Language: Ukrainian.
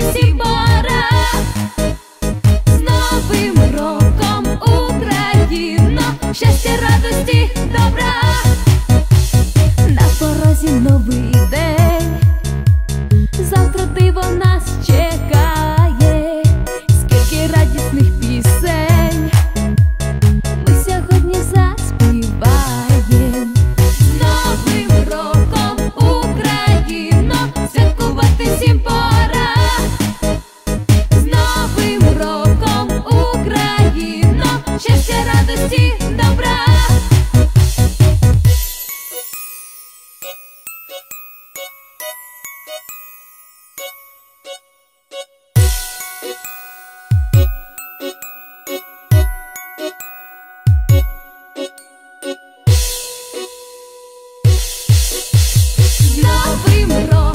радіти пора з новим роком Україна, щастя, радості, добра. Новим роком